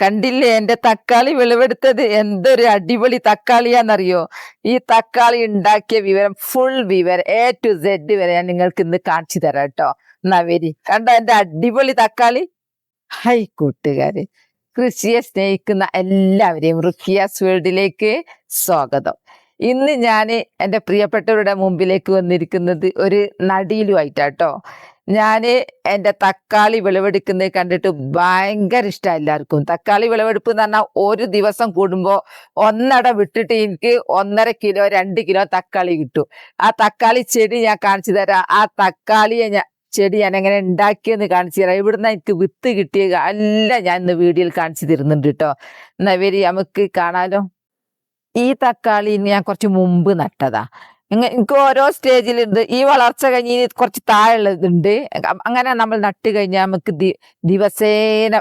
കണ്ടില്ലേ എന്റെ തക്കാളി വിളവെടുത്തത്? എന്തൊരു അടിപൊളി തക്കാളിയാന്നറിയോ? ഈ തക്കാളി ഉണ്ടാക്കിയ വിവരം ഫുൾ വിവരം എ ടു സെഡ് വരെ ഞാൻ നിങ്ങൾക്ക് ഇന്ന് കാണിച്ചു തരാം കേട്ടോ. എന്നാ വരി. കണ്ടോ എന്റെ അടിപൊളി തക്കാളി? ഹൈ കൂട്ടുകാര് കൃഷിയെ സ്നേഹിക്കുന്ന എല്ലാവരെയും റുക്കിയാസ് വേൾഡിലേക്ക് സ്വാഗതം. ഇന്ന് ഞാൻ എന്റെ പ്രിയപ്പെട്ടവരുടെ മുമ്പിലേക്ക് വന്നിരിക്കുന്നത് ഒരു നടിയിലുമായിട്ടാട്ടോ ഞാൻ എന്റെ തക്കാളി വിളവെടുക്കുന്നത് കണ്ടിട്ട് ഭയങ്കര ഇഷ്ടമാണ് എല്ലാവർക്കും. തക്കാളി വിളവെടുപ്പ് എന്ന് പറഞ്ഞാൽ ഒരു ദിവസം കൂടുമ്പോൾ ഒന്നട വിട്ടിട്ട് എനിക്ക് ഒന്നര കിലോ രണ്ട് കിലോ തക്കാളി കിട്ടും. ആ തക്കാളി ചെടി ഞാൻ കാണിച്ചു തരാം. ആ തക്കാളിയെ ഞാൻ ചെടി ഞാൻ എങ്ങനെ ഉണ്ടാക്കിയെന്ന് കാണിച്ചു തരാം. ഇവിടുന്ന് എനിക്ക് വിത്ത് കിട്ടിയ എല്ലാം ഞാൻ ഇന്ന് വീഡിയോയിൽ കാണിച്ചു തരുന്നുണ്ട് കേട്ടോ എന്നാ വരി നമുക്ക് കാണാലോ. ഈ തക്കാളി ഞാൻ കുറച്ച് മുമ്പ് നട്ടതാ. എനിക്ക് ഓരോ സ്റ്റേജിലുണ്ട് ഈ വളർച്ച കഴിഞ്ഞ് കുറച്ച് താഴെയുള്ളതുണ്ട് അങ്ങനെ നമ്മൾ നട്ട് കഴിഞ്ഞാൽ നമുക്ക് ദിവസേന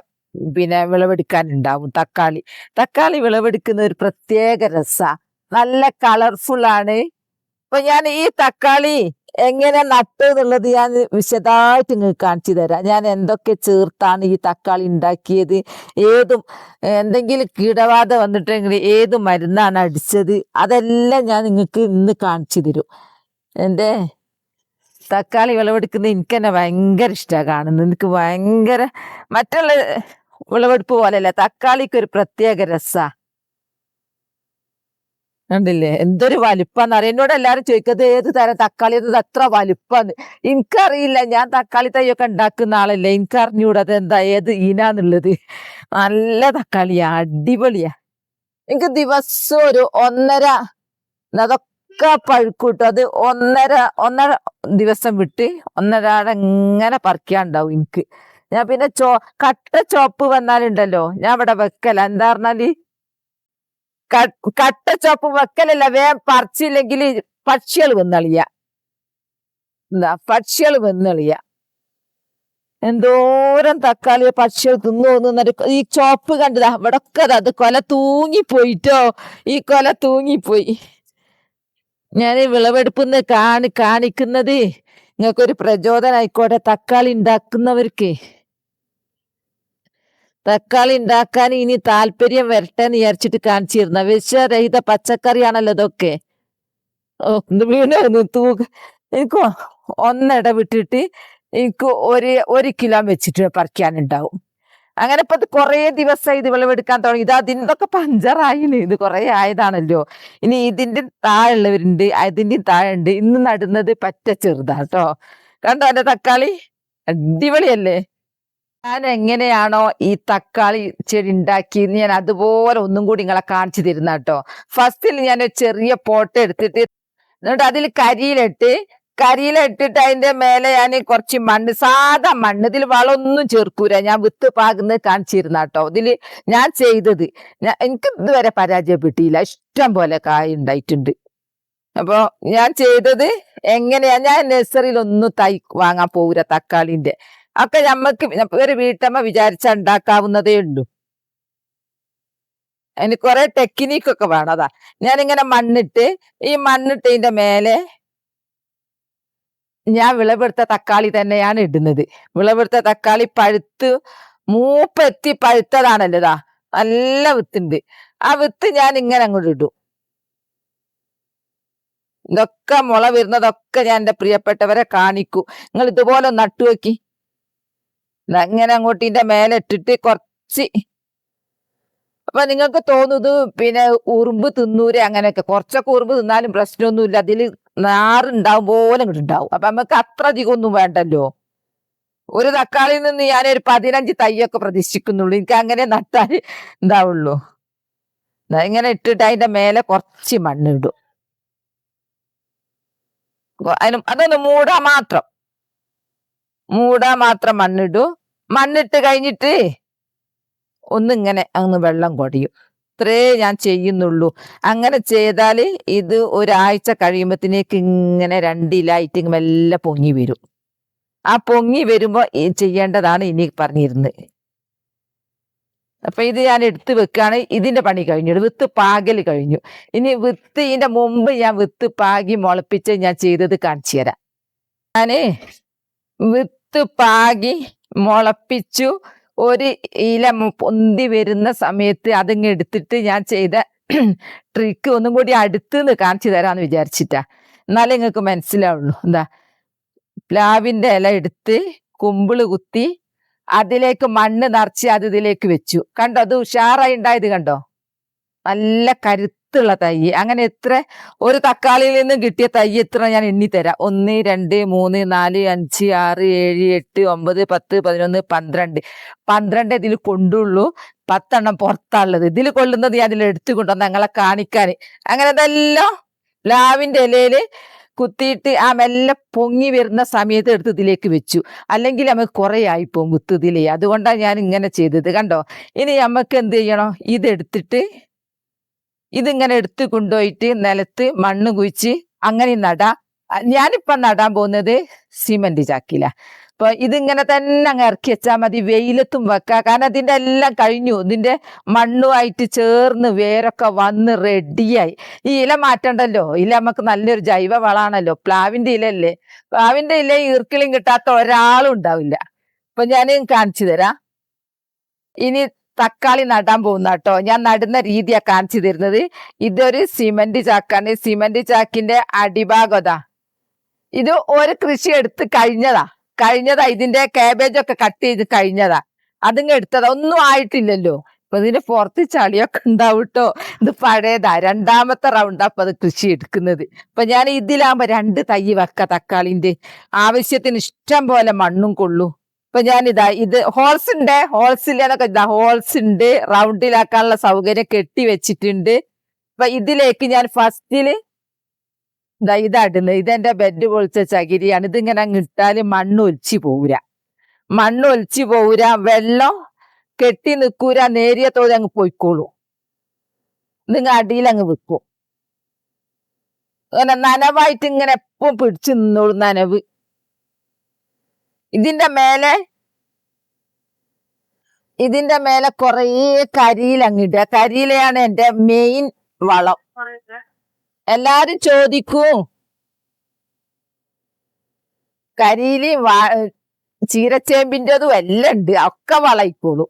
പിന്നെ വിളവെടുക്കാനുണ്ടാവും. തക്കാളി. തക്കാളി വിളവെടുക്കുന്ന ഒരു പ്രത്യേക രസ. നല്ല കളർഫുൾ ആണ്. അപ്പൊ ഞാൻ ഈ തക്കാളി എങ്ങനെ നട്ടു എന്നുള്ളത് ഞാൻ വിശദമായിട്ട് നിങ്ങൾക്ക് കാണിച്ചു തരാം. ഞാൻ എന്തൊക്കെ ചേർത്താണ് ഈ തക്കാളി ഉണ്ടാക്കിയത് ഏതും എന്തെങ്കിലും കീടബാധ വന്നിട്ടെങ്കിൽ ഏത് മരുന്നാണ് അടിച്ചത് അതെല്ലാം ഞാൻ നിങ്ങൾക്ക് ഇന്ന് കാണിച്ചു തരും. എന്റെ തക്കാളി വിളവെടുക്കുന്നത് എനിക്ക് തന്നെ ഭയങ്കര ഇഷ്ടമാണ് കാണുന്നത്. എനിക്ക് ഭയങ്കര മറ്റുള്ള വിളവെടുപ്പ് പോലെയല്ല തക്കാളിക്ക് ഒരു പ്രത്യേക രസാ. കണ്ടില്ലേ? എന്തൊരു വലിപ്പാന്ന് അറിയാം. എന്നോട് എല്ലാരും ചോദിക്കുന്നത് ഏത് തരം തക്കാളി? എന്നത് അത്ര വലിപ്പാന്ന്? എനിക്കറിയില്ല. ഞാൻ തക്കാളി തൈയൊക്കെ ഉണ്ടാക്കുന്ന ആളല്ലേ. എനിക്ക് അറിഞ്ഞൂടാ എന്താ ഏത് ഇനാന്നുള്ളത്. നല്ല തക്കാളിയാ അടിപൊളിയാ. എനിക്ക് ദിവസം ഒരു ഒന്നര അതൊക്കെ പഴുക്കൂട്ടോ. അത് ഒന്നര ഒന്നര ദിവസം വിട്ട് ഒന്നരാടെ ഇങ്ങനെ പറിക്കാണ്ടാവും എനിക്ക്. ഞാൻ പിന്നെ ചോ കട്ട ചോപ്പ് വന്നാലുണ്ടല്ലോ. ഞാൻ ഇവിടെ വെക്കല. എന്താ പറഞ്ഞാൽ ക- കട്ട ചോപ്പ് വെക്കലല്ല വേം പറിച്ചില്ലെങ്കിൽ പക്ഷികൾ വന്നളിയ. എന്താ പക്ഷികൾ വന്നളിയ. എന്തോരം തക്കാളിയെ പക്ഷികൾ തിന്നു തോന്നുന്നൊരു ഈ ചോപ്പ് കണ്ടതാ ഇവിടെ അത് കൊല തൂങ്ങിപ്പോയിട്ടോ ഈ കൊല തൂങ്ങിപ്പോയി. ഞാൻ വിളവെടുപ്പ് കാണി കാണിക്കുന്നത് നിങ്ങൾക്കൊരു പ്രചോദനം ആയിക്കോട്ടെ തക്കാളി ഉണ്ടാക്കുന്നവർക്ക്. തക്കാളി ഉണ്ടാക്കാൻ ഇനി താല്പര്യം വരട്ടെ എന്ന് വിചാരിച്ചിട്ട് കാണിച്ചിരുന്ന. വിഷരഹിത പച്ചക്കറിയാണല്ലോ ഇതൊക്കെ. വീണ്? ഒന്ന് തൂക എനിക്ക് ഒന്നിട വിട്ടിട്ട് എനിക്ക് ഒരു ഒരു കിലോ വെച്ചിട്ട് പറിക്കാനുണ്ടാവും. അങ്ങനെ ഇപ്പൊ ഇത് കുറേ ദിവസം ഇത് വിളവെടുക്കാൻ തുടങ്ങി. ഇത് അതിന്റെയൊക്കെ പഞ്ചറായിന്. ഇത് കുറേ ആയതാണല്ലോ. ഇനി ഇതിന്റെ താഴെയുള്ളവരുണ്ട് അതിന്റെ താഴെ ഉണ്ട് ഇന്ന് നടുന്നത് പറ്റ ചെറുതാട്ടോ കണ്ടോ എന്റെ തക്കാളി? അടിപൊളിയല്ലേ? ഞാൻ എങ്ങനെയാണോ ഈ തക്കാളി ചെടി ഉണ്ടാക്കി ഞാൻ അതുപോലെ ഒന്നും കൂടി നിങ്ങളെ കാണിച്ചു തരുന്ന കേട്ടോ. ഫസ്റ്റിൽ ഞാൻ ഒരു ചെറിയ പോട്ട് എടുത്തിട്ട് എന്നിട്ട് അതിൽ കരിയിലിട്ട് കരിയിലിട്ടിട്ട് അതിന്റെ മേലെ ഞാൻ കുറച്ച് മണ്ണ് സാധാ മണ്ണ്. ഇതിൽ വളമൊന്നും ചേർക്കൂല. ഞാൻ വിത്ത് പാകുന്നത് കാണിച്ചിരുന്ന കേട്ടോ. ഇതിൽ ഞാൻ ചെയ്തത് ഞാൻ എനിക്ക് ഇതുവരെ പരാജയപ്പെട്ടില്ല. ഇഷ്ടം പോലെ കായ ഉണ്ടായിട്ടുണ്ട് അപ്പോ ഞാൻ ചെയ്തത് എങ്ങനെയാ? ഞാൻ നഴ്സറിയിൽ ഒന്നും തൈ വാങ്ങാൻ പോകൂല തക്കാളിന്റെ. ഒക്കെ നമ്മക്ക് ഒരു വീട്ടമ്മ വിചാരിച്ചാൽ ഉണ്ടാക്കാവുന്നതേ ഉള്ളൂ. അതിന് കുറെ ടെക്നിക്കൊക്കെ വേണം അതാ. ഞാനിങ്ങനെ മണ്ണിട്ട് ഈ മണ്ണിട്ട് ഇതിന്റെ മേലെ ഞാൻ വിളവെടുത്ത തക്കാളി തന്നെയാണ് ഇടുന്നത്. വിളവെടുത്ത തക്കാളി പഴുത്ത് മൂപ്പെത്തി പഴുത്തതാണല്ലോ ഇതാ. നല്ല വിത്തുണ്ട്. ആ വിത്ത് ഞാൻ ഇങ്ങനെ അങ്ങോട്ട് ഇടും. ഇതൊക്കെ മുള വരുന്നതൊക്കെ ഞാൻ എന്റെ പ്രിയപ്പെട്ടവരെ കാണിക്കൂ. നിങ്ങൾ ഇതുപോലെ നട്ടുവെക്കി ദാ ഇങ്ങനെ അങ്ങോട്ട് ഇതിന്റെ മേലെ ഇട്ടിട്ട് കുറച്ച് അപ്പൊ നിങ്ങൾക്ക് തോന്നുന്നത് പിന്നെ ഉറുമ്പ് തിന്നൂരെ അങ്ങനെയൊക്കെ. കുറച്ചൊക്കെ ഉറുമ്പ് തിന്നാലും പ്രശ്നമൊന്നുമില്ല അതിൽ നാറുണ്ടാവും പോലെ ഇങ്ങോട്ട് ഉണ്ടാവും. അപ്പൊ നമുക്ക് അത്ര അധികം ഒന്നും വേണ്ടല്ലോ. ഒരു തക്കാളിയിൽ നിന്ന് ഞാനൊരു പതിനഞ്ച് തൈയൊക്കെ പ്രതീക്ഷിക്കുന്നുള്ളൂ. എനിക്ക് അങ്ങനെ നട്ടാൽ ഉണ്ടാവുള്ളൂ ഇങ്ങനെ ഇട്ടിട്ട് അതിന്റെ മേലെ കുറച്ച് മണ്ണിടും അതിന് അതൊന്ന് മൂടാൻ മാത്രം. മൂടാൻ മാത്രം മണ്ണിടൂ. മണ്ണിട്ട് കഴിഞ്ഞിട്ട് ഒന്നിങ്ങനെ അങ്ങ് വെള്ളം കൊടിയും. ഇത്രേ ഞാൻ ചെയ്യുന്നുള്ളൂ. അങ്ങനെ ചെയ്താൽ ഇത് ഒരാഴ്ച കഴിയുമ്പത്തിനേക്ക് ഇങ്ങനെ രണ്ടിലായിട്ട് മെല്ലെ പൊങ്ങി വരും. ആ പൊങ്ങി വരുമ്പോൾ ചെയ്യേണ്ടതാണ് ഇനി പറഞ്ഞിരുന്നത് അപ്പൊ ഇത് ഞാൻ എടുത്തു വെക്കുകയാണ് ഇതിന്റെ പണി കഴിഞ്ഞു. വിത്ത് പാകൽ കഴിഞ്ഞു. ഇനി വിത്ത് ഇതിന്റെ മുമ്പ് ഞാൻ വിത്ത് പാകി മുളപ്പിച്ച് ഞാൻ ചെയ്തത് കാണിച്ചു തരാം. ഞാൻ വിത്ത് പാകി മുളപ്പിച്ചു. ഒരു ഇല പൊന്തി വരുന്ന സമയത്ത് അതിങ്ങ് എടുത്തിട്ട് ഞാൻ ചെയ്ത ട്രിക്ക് ഒന്നും കൂടി അടുത്തുനിന്ന് കാണിച്ചു തരാന്ന് വിചാരിച്ചിട്ടാ. എന്നാലേ നിങ്ങൾക്ക് മനസ്സിലാവുള്ളൂ. എന്താ? പ്ലാവിന്റെ ഇല എടുത്ത് കുമ്പിൾ കുത്തി അതിലേക്ക് മണ്ണ് നിറച്ച് അത് ഇതിലേക്ക് വെച്ചു. കണ്ടോ? അത് ഉഷാറായി ഉണ്ടായത് കണ്ടോ? നല്ല കരുത്തുള്ള തൈ? അങ്ങനെ എത്ര? ഒരു തക്കാളിയിൽ നിന്ന് കിട്ടിയ തൈ എത്ര ഞാൻ എണ്ണി തരാം. ഒന്ന് രണ്ട് മൂന്ന് നാല് അഞ്ച് ആറ് ഏഴ് എട്ട് ഒമ്പത് പത്ത് പതിനൊന്ന് പന്ത്രണ്ട്. പന്ത്രണ്ട് ഇതിൽ കൊണ്ടുള്ളൂ. പത്തെണ്ണം പുറത്താണുള്ളത്. ഇതിൽ കൊള്ളുന്നത് ഞാൻ ഇതിൽ എടുത്തു കൊണ്ടുവന്ന് ഞങ്ങളെ കാണിക്കാൻ. അങ്ങനെ ഇതെല്ലാം ലാവിന്റെ ഇലയിൽ കുത്തിയിട്ട് ആ മെല്ലെ പൊങ്ങി വരുന്ന സമയത്ത് എടുത്ത് ഇതിലേക്ക് വെച്ചു. അല്ലെങ്കിൽ നമുക്ക് കുറെ ആയിപ്പോവും കുത്തുതിലേ അതുകൊണ്ടാണ് ഞാൻ ഇങ്ങനെ ചെയ്തത്. കണ്ടോ? ഇനി നമുക്ക് എന്ത് ചെയ്യണം? ഇതെടുത്തിട്ട് ഇതിങ്ങനെ എടുത്ത് കൊണ്ടുപോയിട്ട് നിലത്ത് മണ്ണ് കുഴിച്ച് അങ്ങനെ നടാ. ഞാനിപ്പം നടാൻ പോകുന്നത് സിമന്റ് ചാക്കില. അപ്പൊ ഇതിങ്ങനെ തന്നെ അങ്ങ് ഇറക്കി വെച്ചാൽ മതി വെയിലത്തും വെക്കാം. കാരണം അതിന്റെ എല്ലാം കഴിഞ്ഞു. ഇതിന്റെ മണ്ണുമായിട്ട് ചേർന്ന് വേരൊക്കെ വന്ന് റെഡിയായി ഈ ഇല മാറ്റണ്ടല്ലോ? ഇല നമുക്ക് നല്ലൊരു ജൈവ വളാണല്ലോ പ്ലാവിന്റെ ഇലല്ലേ പ്ലാവിന്റെ ഇല ഈർക്കിളിയും കിട്ടാത്ത ഒരാളും ഉണ്ടാവില്ല. അപ്പൊ ഞാൻ കാണിച്ചു തരാം. ഇനി തക്കാളി നടാൻ പോകുന്ന കേട്ടോ ഞാൻ നടുന്ന രീതിയാണ് കാണിച്ചു തരുന്നത്. ഇതൊരു സിമന്റ് ചാക്കാണ്. സിമന്റ് ചാക്കിന്റെ അടിഭാഗതാ ഇത് ഒരു കൃഷി എടുത്ത് കഴിഞ്ഞതാ. കഴിഞ്ഞതാ. ഇതിന്റെ കാബേജ് ഒക്കെ കട്ട് ചെയ്ത് കഴിഞ്ഞതാ. അതിങ്ങ് എടുത്തതാ. ഒന്നും ആയിട്ടില്ലല്ലോ. അപ്പൊ ഇതിന്റെ പുറത്ത് ചളിയൊക്കെ ഉണ്ടാവും കേട്ടോ ഇത് പഴയതാ. രണ്ടാമത്തെ റൗണ്ടാ അപ്പൊ അത് കൃഷി എടുക്കുന്നത്. അപ്പൊ ഞാൻ ഇതിലാകുമ്പോ രണ്ട് തൈ വെക്ക തക്കാളിന്റെ. ആവശ്യത്തിന് ഇഷ്ടം പോലെ മണ്ണും കൊള്ളൂ. ഇപ്പൊ ഇതാ ഇത് ഹോൾസ് ഉണ്ട് ഹോൾസ് ഇല്ല എന്നൊക്കെ ഇതാ ഹോൾസ് ഉണ്ട് റൗണ്ടിലാക്കാനുള്ള സൗകര്യം കെട്ടി വെച്ചിട്ടുണ്ട്. അപ്പൊ ഇതിലേക്ക് ഞാൻ ഫസ്റ്റിൽ ഇതാ ഇതാടുന്നത് ഇതെന്റെ ബെഡ് പൊളിച്ച ചകിരിയാണ്. ഇതിങ്ങനെ ഇട്ടാൽ മണ്ണ് ഒലിച്ചു പോവുര. മണ്ണ് ഒലിച്ചു പോവുര വെള്ളം കെട്ടി നിൽക്കൂര നേരിയ തോതി അങ്ങ് പോയിക്കോളൂ. നിങ്ങൾ അടിയിൽ അങ്ങ് വെക്കും. അങ്ങനെ നനവായിട്ട് ഇങ്ങനെ എപ്പം പിടിച്ചു നിന്നോളൂ നനവ്. ഇതിന്റെ മേലെ ഇതിന്റെ മേലെ കുറേ കരിയിൽ അങ്ങിടുക കരിയിലയാണ് എന്റെ മെയിൻ വളം. എല്ലാരും ചോദിക്കും. കരിയിലും ചീരച്ചേമ്പിന്റെതും എല്ലാം ഉണ്ട്. ഒക്കെ വളയിക്കോളൂ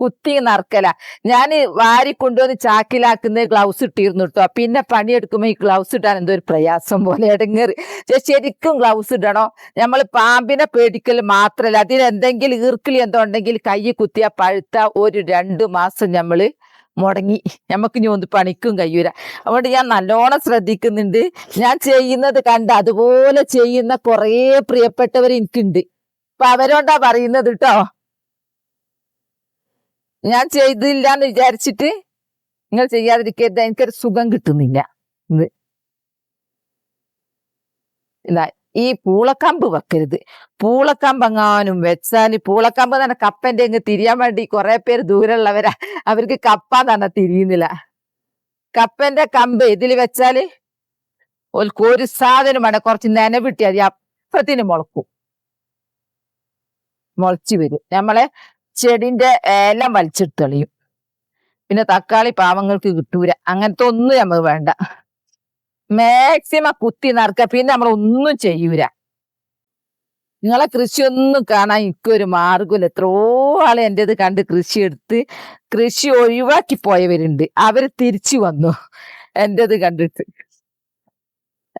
കുത്തി നറക്കല ഞാൻ വാരി കൊണ്ടുവന്ന് ചാക്കിലാക്കുന്ന ഗ്ലൗസ് ഇട്ടിരുന്നു കേട്ടോ പിന്നെ പണിയെടുക്കുമ്പോൾ ഈ ഗ്ലൗസ് ഇടാൻ എന്തോ ഒരു പ്രയാസം പോലെ ഇടങ്ങേറി ശരിക്കും ഗ്ലൗസ് ഇടണോ? നമ്മൾ പാമ്പിനെ പേടിക്കൽ മാത്രമല്ല അതിനെന്തെങ്കിലും ഈർക്കിളി എന്തോ ഉണ്ടെങ്കിൽ കൈ കുത്തിയ പഴുത്ത ഒരു രണ്ട് മാസം നമ്മൾ മുടങ്ങി. നമുക്ക് ഇനി പണിക്കും കഴിയൂല. അതുകൊണ്ട് ഞാൻ നല്ലോണം ശ്രദ്ധിക്കുന്നുണ്ട്. ഞാൻ ചെയ്യുന്നത് കണ്ട് അതുപോലെ ചെയ്യുന്ന കുറേ പ്രിയപ്പെട്ടവർ എനിക്കുണ്ട്. അപ്പൊ അവരോണ്ടാ പറയുന്നത് കേട്ടോ ഞാൻ ചെയ്തില്ല എന്ന് വിചാരിച്ചിട്ട് നിങ്ങൾ ചെയ്യാതിരിക്കരുത്. എനിക്കൊരു സുഖം കിട്ടുന്നില്ല. ഇത്. ഈ പൂളക്കമ്പ് വെക്കരുത്. പൂളക്കമ്പ് എങ്ങാനും വെച്ചാൽ പൂളക്കമ്പ് തന്നെ കപ്പന്റെ അങ്ങ് തിരിയാൻ വേണ്ടി കുറെ പേര് ദൂരമുള്ളവരാ അവർക്ക് കപ്പ തന്നെ തിരിയുന്നില്ല. കപ്പന്റെ കമ്പ് ഇതിൽ വെച്ചാൽ ഓൽക്ക് ഒരു സാധനം വേണം. കുറച്ച് നനവിട്ടി അത് അപ്പത്തിന് മുളക്കും. മുളച്ചു വരും. നമ്മളെ ചെടിന്റെ എല്ലാം വലിച്ചെടുത്തെളിയും. പിന്നെ തക്കാളി പാവങ്ങൾക്ക് കിട്ടൂല. അങ്ങനത്തെ ഒന്നും നമുക്ക് വേണ്ട. മാക്സിമം കുത്തി നടക്ക പിന്നെ നമ്മൾ ഒന്നും ചെയ്യൂല. നിങ്ങളെ കൃഷിയൊന്നും കാണാൻ ഇക്കൊരു മാർഗമില്ല എത്രയോ ആൾ എന്റെ ഇത് കണ്ട് കൃഷി എടുത്ത് കൃഷി ഒഴിവാക്കി പോയവരുണ്ട്. അവർ തിരിച്ചു വന്നു. എന്റെ ഇത് കണ്ടിട്ട്.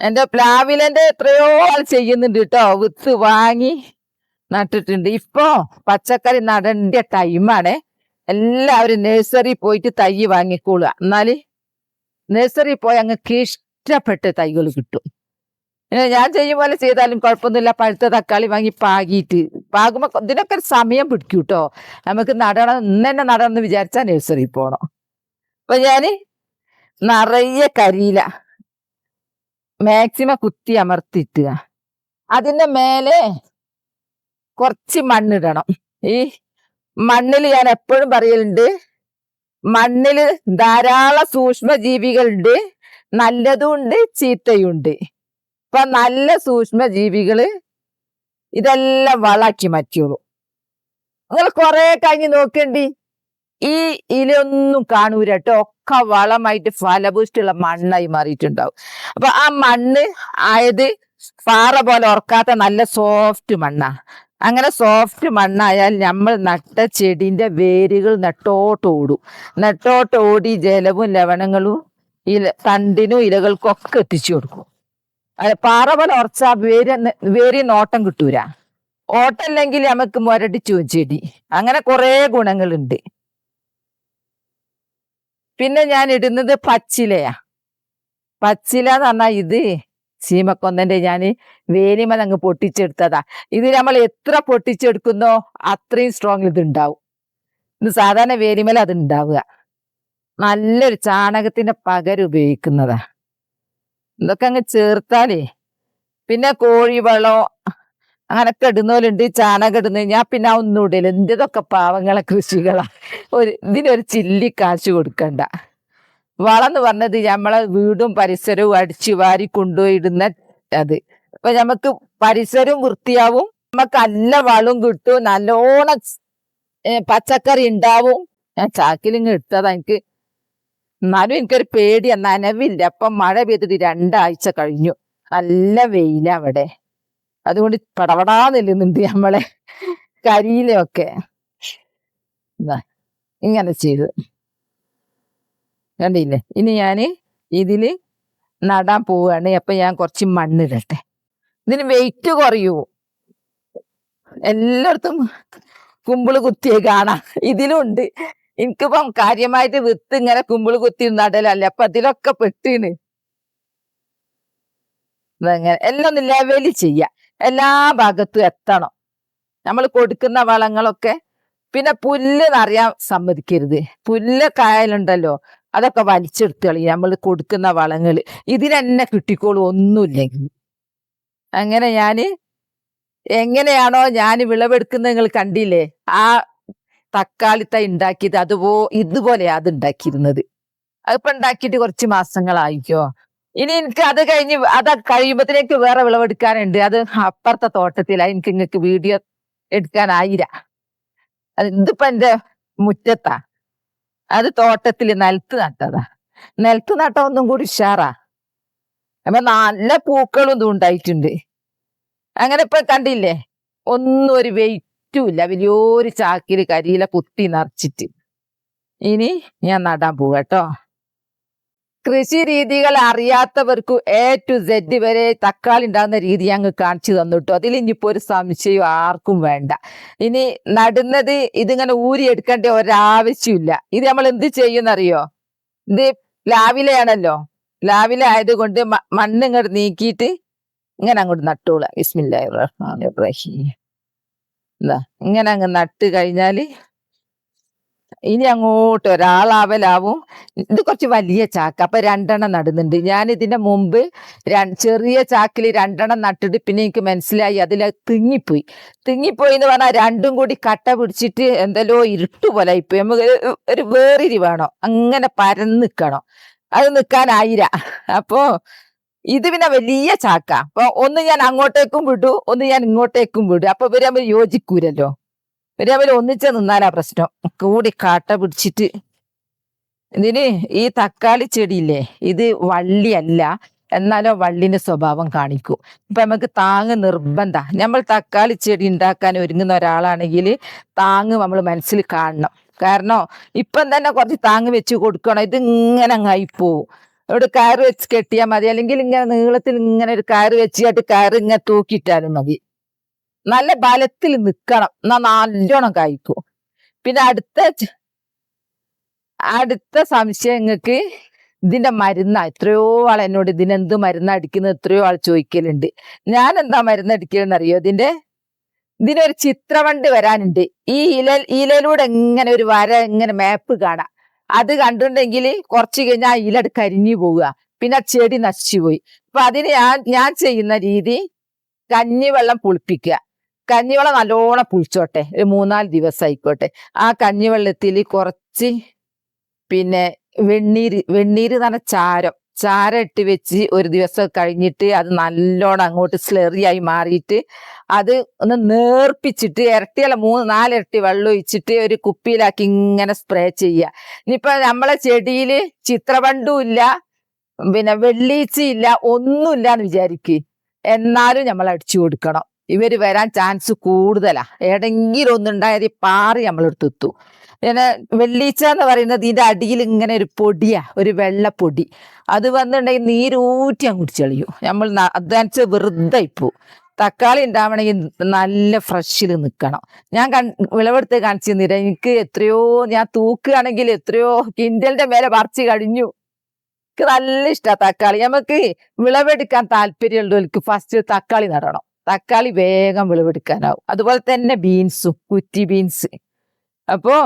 എന്റെ പ്ലാവിലെന്റെ എത്രയോ ആൾ ചെയ്യുന്നുണ്ട് കേട്ടോ. വിത്ത് വാങ്ങി. നട്ടിട്ടുണ്ട്. ഇപ്പോ പച്ചക്കറി നടേണ്ട ടൈമാണ് എല്ലാവരും നഴ്സറി പോയിട്ട് തൈ വാങ്ങിക്കോളുക. എന്നാൽ നഴ്സറി പോയി അങ്ങക്ക് ഇഷ്ടപ്പെട്ട തൈകൾ കിട്ടും. പിന്നെ ഞാൻ ചെയ്യും പോലെ ചെയ്താലും കുഴപ്പമൊന്നുമില്ല. പഴുത്ത തക്കാളി വാങ്ങി പാകിയിട്ട്. പാകുമ്പോ ഇതിനൊക്കെ ഒരു സമയം പിടിക്കും കേട്ടോ നമുക്ക് നടണം ഇന്ന് തന്നെ നടണം എന്ന് വിചാരിച്ചാൽ നഴ്സറി പോണം. അപ്പൊ ഞാൻ നിറയെ കരിയില മാക്സിമം കുത്തി അമർത്തിയിട്ടുക അതിന്റെ മേലെ കുറച്ച് മണ്ണിടണം. ഈ മണ്ണിൽ ഞാൻ എപ്പോഴും പറയലുണ്ട് മണ്ണിൽ ധാരാളം സൂക്ഷ്മജീവികളുണ്ട് നല്ലതും ചീത്തയുണ്ട്. ഇപ്പൊ നല്ല സൂക്ഷ്മജീവികൾ ഇതെല്ലാം വളാക്കി മാറ്റിയോളൂ. നിങ്ങൾ കുറെ കഴിഞ്ഞ് നോക്കണ്ടി. ഈ ഇലയൊന്നും കാണൂല കേട്ടോ. ഒക്കെ വളമായിട്ട് ഫലപുഷ്ടിയുള്ള മണ്ണായി മാറിയിട്ടുണ്ടാവും. അപ്പൊ ആ മണ്ണ് ആയത് പാറ പോലെ ഉറക്കാത്ത നല്ല സോഫ്റ്റ് മണ്ണാ. അങ്ങനെ സോഫ്റ്റ് മണ്ണായാൽ നമ്മൾ നട്ട ചെടീന്റെ വേരുകൾ നെട്ടോട്ടോടും നെട്ടോട്ടോടി ജലവും ലവണങ്ങളും ഇല തണ്ടിനും ഇലകൾക്കും ഒക്കെ എത്തിച്ചു കൊടുക്കും. പാറ പോലെ ഉറച്ച വേര് വേരി നോട്ടം കിട്ടൂല. ഓട്ടല്ലെങ്കിൽ നമുക്ക് മുരടിച്ചു ചെടി. അങ്ങനെ കുറേ ഗുണങ്ങളുണ്ട്. പിന്നെ ഞാൻ ഇടുന്നത് പച്ചിലയാ. പച്ചില എന്ന് പറഞ്ഞാൽ ഇത് സീമക്കൊന്നന്റെ ഞാൻ വേലിമൽ അങ്ങ് പൊട്ടിച്ചെടുത്തതാ. ഇത് നമ്മൾ എത്ര പൊട്ടിച്ചെടുക്കുന്നോ അത്രയും സ്ട്രോങ് ഇത് ഉണ്ടാവും. ഇത് സാധാരണ വേലിമല അത് ഉണ്ടാവുക. നല്ലൊരു ചാണകത്തിന്റെ പകരം ഉപയോഗിക്കുന്നതാ. ഇതൊക്കെ അങ്ങ് ചേർത്താലേ. പിന്നെ കോഴി വെള്ളം അങ്ങനൊക്കെ ഇടുന്നവരുണ്ട്. ചാണകം ഇടുന്ന ഞാൻ പിന്നെ ആ ഒന്നും ഇടില്ല എന്റേതൊക്കെ പാവങ്ങളെ കൃഷികളാ. ഒരു ഇതിനൊരു ചില്ലി കാശ് കൊടുക്കണ്ട. വളം എന്ന് പറഞ്ഞത് നമ്മളെ വീടും പരിസരവും അടിച്ചു വാരി കൊണ്ടുപോയിടുന്ന അത്. അപ്പൊ നമുക്ക് പരിസരവും വൃത്തിയാവും. നമുക്ക് നല്ല വളവും കിട്ടും. നല്ലോണം പച്ചക്കറി ഉണ്ടാവും ഞാൻ ചാക്കിലിങ് എടുത്തതാ. എനിക്ക് എന്നാലും എനിക്കൊരു പേടിയ. നനവില്ല. അപ്പൊ മഴ പെയ്തിട്ട് രണ്ടാഴ്ച കഴിഞ്ഞു. നല്ല വെയില അവിടെ. അതുകൊണ്ട് പടപടാ നില്ലുന്നുണ്ട് നമ്മളെ കരിയിലൊക്കെ. ഇങ്ങനെ ചെയ്ത്. കണ്ടില്ലേ? ഇനി ഞാൻ ഇതിൽ നടാൻ പോവുകയാണ്. അപ്പം ഞാൻ കുറച്ച് മണ്ണിടട്ടെ. ഇതിന് വെയിറ്റ് കുറയുമോ എല്ലായിടത്തും കുമ്പിൾ കുത്തിയെ കാണാം. ഇതിലും ഉണ്ട്. എനിക്കിപ്പം കാര്യമായിട്ട് വിത്ത് ഇങ്ങനെ കുമ്പിൾ കുത്തി നടലല്ലേ? അപ്പൊ അതിലൊക്കെ പെട്ടീന്. അതങ്ങനെ എല്ലാം ഒന്ന് ലെവൽ ചെയ്യ. എല്ലാ ഭാഗത്തും എത്തണം. നമ്മൾ കൊടുക്കുന്ന വളങ്ങളൊക്കെ പിന്നെ പുല്ല് നിറയാൻ സമ്മതിക്കരുത്. പുല്ല് കായലുണ്ടല്ലോ അതൊക്കെ വലിച്ചെടുത്ത് കളി നമ്മൾ കൊടുക്കുന്ന വളങ്ങൾ ഇതിനെന്നെ കിട്ടിക്കോളും ഒന്നുമില്ലെങ്കിൽ. അങ്ങനെ ഞാൻ എങ്ങനെയാണോ ഞാൻ വിളവെടുക്കുന്നത് നിങ്ങൾ കണ്ടില്ലേ? ആ തക്കാളി തൈ ഉണ്ടാക്കിയത് അതുപോ ഇതുപോലെയാ അത് ഉണ്ടാക്കിയിരുന്നത് അതിപ്പോ ഉണ്ടാക്കിയിട്ട് കുറച്ച് മാസങ്ങളായിക്കോ. ഇനി എനിക്ക് അത് കഴിഞ്ഞ് അത് കഴിയുമ്പോഴത്തേക്ക് വേറെ വിളവെടുക്കാനുണ്ട്. അത് അപ്പുറത്തെ തോട്ടത്തിലാ. എനിക്ക് നിങ്ങൾക്ക് വീഡിയോ എടുക്കാനായില്ല. ഇതിപ്പോ എന്റെ മുറ്റത്താ. അത് തോട്ടത്തിൽ നിലത്ത് നട്ടതാ. നിലത്ത് നട്ട ഒന്നും കൂടി ഉഷാറാ. അപ്പൊ നല്ല പൂക്കളും ഇതും ഉണ്ടായിട്ടുണ്ട്. അങ്ങനെ ഇപ്പൊ കണ്ടില്ലേ? ഒന്നും ഒരു വെയിറ്റും ഇല്ല. വലിയൊരു ചാക്കിൽ കരിയില കുത്തി നിറച്ചിട്ട്. ഇനി ഞാൻ നടാൻ പോവാട്ടോ കൃഷി രീതികൾ അറിയാത്തവർക്ക് എ ടു സെഡ് വരെ തക്കാളി ഉണ്ടാകുന്ന രീതി ഞങ്ങൾ കാണിച്ചു തന്നിട്ടു? അതിൽ ഇനിയിപ്പോ ഒരു സംശയം ആർക്കും വേണ്ട. ഇനി നടുന്നത് ഇതിങ്ങനെ ഊരി എടുക്കേണ്ട ഒരാവശ്യമില്ല. ഇത് നമ്മൾ എന്ത് ചെയ്യുന്നറിയോ? ഇത് ലാവിലയാണല്ലോ. ലാവില ആയതുകൊണ്ട് മണ്ണ് ഇങ്ങോട്ട് നീക്കിയിട്ട് ഇങ്ങനെ അങ്ങോട്ട് നട്ടോളാം ബിസ്മില്ലാഹിർ റഹ്മാനിർ റഹീം. ഇങ്ങനെ അങ്ങ് നട്ട് കഴിഞ്ഞാൽ ഇനി അങ്ങോട്ട് ഒരാളാവലാവും. ഇത് കുറച്ച് വലിയ ചാക്ക്. അപ്പൊ രണ്ടെണ്ണം നടുന്നുണ്ട്. ഞാൻ ഇതിന്റെ മുമ്പ് ചെറിയ ചാക്കിൽ രണ്ടെണ്ണം നട്ടിട്ട് പിന്നെ എനിക്ക് മനസ്സിലായി അതിൽ തിങ്ങിപ്പോയി. തിങ്ങിപ്പോയി എന്ന് പറഞ്ഞാൽ രണ്ടും കൂടി കട്ട പിടിച്ചിട്ട് എന്തെല്ലോ ഇരുട്ടുപോലെ ആയിപ്പോയി. നമുക്ക് ഒരു- വേറിരി വേണം. അങ്ങനെ പരന്ന് നിൽക്കണം അത് നിൽക്കാനായില്ല അപ്പോ ഇത് പിന്നെ വലിയ ചാക്ക. അപ്പൊ ഒന്ന് ഞാൻ അങ്ങോട്ടേക്കും വിടൂ ഒന്ന് ഞാൻ ഇങ്ങോട്ടേക്കും വിടും. അപ്പൊ ഇവർ യോജിക്കൂരല്ലോ ഇവർ അവർ ഒന്നിച്ച് നിന്നാലാ പ്രശ്നം. കൂടി കാട്ട പിടിച്ചിട്ട്. ഇതിന് ഈ തക്കാളി ചെടിയില്ലേ? ഇത് വള്ളിയല്ല. എന്നാലോ വള്ളിന്റെ സ്വഭാവം കാണിക്കും. ഇപ്പൊ നമുക്ക് താങ്ങ് നിർബന്ധ. നമ്മൾ തക്കാളി ചെടി ഉണ്ടാക്കാൻ ഒരുങ്ങുന്ന ഒരാളാണെങ്കിൽ താങ്ങ് നമ്മൾ മനസ്സിൽ കാണണം. കാരണം ഇപ്പം തന്നെ കുറച്ച് താങ്ങ് വെച്ച് കൊടുക്കണം ഇത് ഇങ്ങനെ അങ്ങായി പോവും. ഇവിടെ കയറ് വെച്ച് കെട്ടിയാൽ മതി. അല്ലെങ്കിൽ ഇങ്ങനെ നീളത്തിൽ ഇങ്ങനെ ഒരു കയറ് വെച്ചിട്ട് കയറ് ഇങ്ങനെ തൂക്കിയിട്ടാലും മതി. നല്ല ബലത്തിൽ നിൽക്കണം എന്നാ നല്ലോണം കായ്ക്കും പിന്നെ അടുത്ത അടുത്ത സംശയം നിങ്ങൾക്ക് ഇതിന്റെ മരുന്നാ. എത്രയോ ആൾ എന്നോട് ഇതിനെന്ത് മരുന്ന് അടിക്കുന്നത് എത്രയോ ആൾ ചോദിക്കലുണ്ട്. ഞാൻ എന്താ മരുന്ന് അടിക്കലെന്ന് അറിയോ ഇതിന്റെ ഇതിനൊരു ചിത്രവണ്ട് വരാനുണ്ട്. ഈ ഇല ഇലയിലൂടെ എങ്ങനെ ഒരു വര ഇങ്ങനെ മാപ്പ് കാണാം. അത് കണ്ടിട്ടുണ്ടെങ്കിൽ കുറച്ച് കഴിഞ്ഞാൽ ആ ഇല കരിഞ്ഞു പോവുക. പിന്നെ ചെടി നശിച്ചു പോയി. അപ്പൊ അതിന് ഞാൻ ഞാൻ ചെയ്യുന്ന രീതി കഞ്ഞിവെള്ളം പുളിപ്പിക്കുക. കഞ്ഞിവെള്ളം നല്ലോണം പുളിച്ചോട്ടെ ഒരു മൂന്നാൽ ദിവസം ആയിക്കോട്ടെ ആ കഞ്ഞിവെള്ളത്തിൽ കുറച്ച് പിന്നെ വെണ്ണീര് വെണ്ണീര് എന്ന് പറഞ്ഞ ചാരം. ചാരം ഇട്ട് വെച്ച് ഒരു ദിവസം കഴിഞ്ഞിട്ട് അത് നല്ലോണം അങ്ങോട്ട് സ്ലെറിയായി മാറിയിട്ട് അത് ഒന്ന് നേർപ്പിച്ചിട്ട് ഇരട്ടിയല്ല മൂന്ന് നാലിരട്ടി വെള്ളം ഒഴിച്ചിട്ട് ഒരു കുപ്പിയിലാക്കി ഇങ്ങനെ സ്പ്രേ ചെയ്യുക. ഇനിയിപ്പോൾ നമ്മളെ ചെടിയിൽ ചിത്രപണ്ടും ഇല്ല പിന്നെ വെള്ളീച്ചയില്ല ഒന്നുമില്ല എന്ന് വിചാരിക്കുക എന്നാലും നമ്മൾ അടിച്ചു കൊടുക്കണം. ഇവർ വരാൻ ചാൻസ് കൂടുതലാണ് ഏടെങ്കിലും ഒന്നുണ്ടായത് ഈ പാറി നമ്മളെടുത്ത് എത്തു. പിന്നെ വെള്ളീച്ച എന്ന് പറയുന്നത് ഇതിന്റെ അടിയിൽ ഇങ്ങനെ ഒരു പൊടിയാ ഒരു വെള്ളപ്പൊടി. അത് വന്നിട്ടുണ്ടെങ്കിൽ നീരൂറ്റി അങ്ങ് കുടിച്ചളിയും നമ്മൾ അധ്വാനിച്ച് വെറുതെ ഇപ്പോൾ തക്കാളി ഉണ്ടാവണമെങ്കിൽ നല്ല ഫ്രഷിൽ നിൽക്കണം ഞാൻ കൺ വിളവെടുത്ത് കാണിച്ചു തന്നില്ല എനിക്ക് എത്രയോ ഞാൻ തൂക്കുകയാണെങ്കിൽ എത്രയോ കിൻഡലിന്റെ മേലെ പറിച്ച് കഴിഞ്ഞു. എനിക്ക് നല്ല ഇഷ്ടമാണ് തക്കാളി. നമുക്ക് വിളവെടുക്കാൻ താല്പര്യമുള്ളവർക്ക് ഫസ്റ്റ് തക്കാളി നടണം. തക്കാളി വേഗം വിളവെടുക്കാനാവും. അതുപോലെ തന്നെ ബീൻസും കുറ്റി ബീൻസ്. അപ്പോ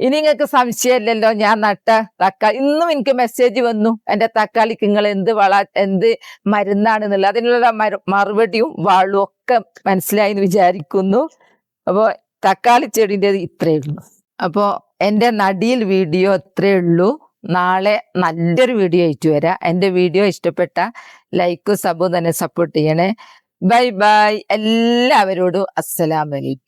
ഇനി നിങ്ങൾക്ക് സംശയമില്ലല്ലോ ഞാൻ നട്ട തക്കാളി. ഇന്നും എനിക്ക് മെസ്സേജ് വന്നു എന്റെ തക്കാളിക്ക് നിങ്ങൾ എന്ത് വള എന്ത് മരുന്നാണെന്നുള്ളത്? അതിനുള്ള മറുപടിയും വാളും ഒക്കെ മനസ്സിലായി എന്ന് വിചാരിക്കുന്നു. അപ്പോൾ തക്കാളി ചെടിന്റെ ഇത്രയേ ഉള്ളൂ. അപ്പോൾ എന്റെ നടിയിൽ വീഡിയോ ഇത്രയേ ഉള്ളൂ. നാളെ നല്ലൊരു വീഡിയോ ആയിട്ട് വരാം. എന്റെ വീഡിയോ ഇഷ്ടപ്പെട്ട ലൈക്കും സബും തന്നെ സപ്പോർട്ട് ചെയ്യണേ. ബൈ ബൈ എല്ലാവരോടും അസ്സലാമലൈക്കും.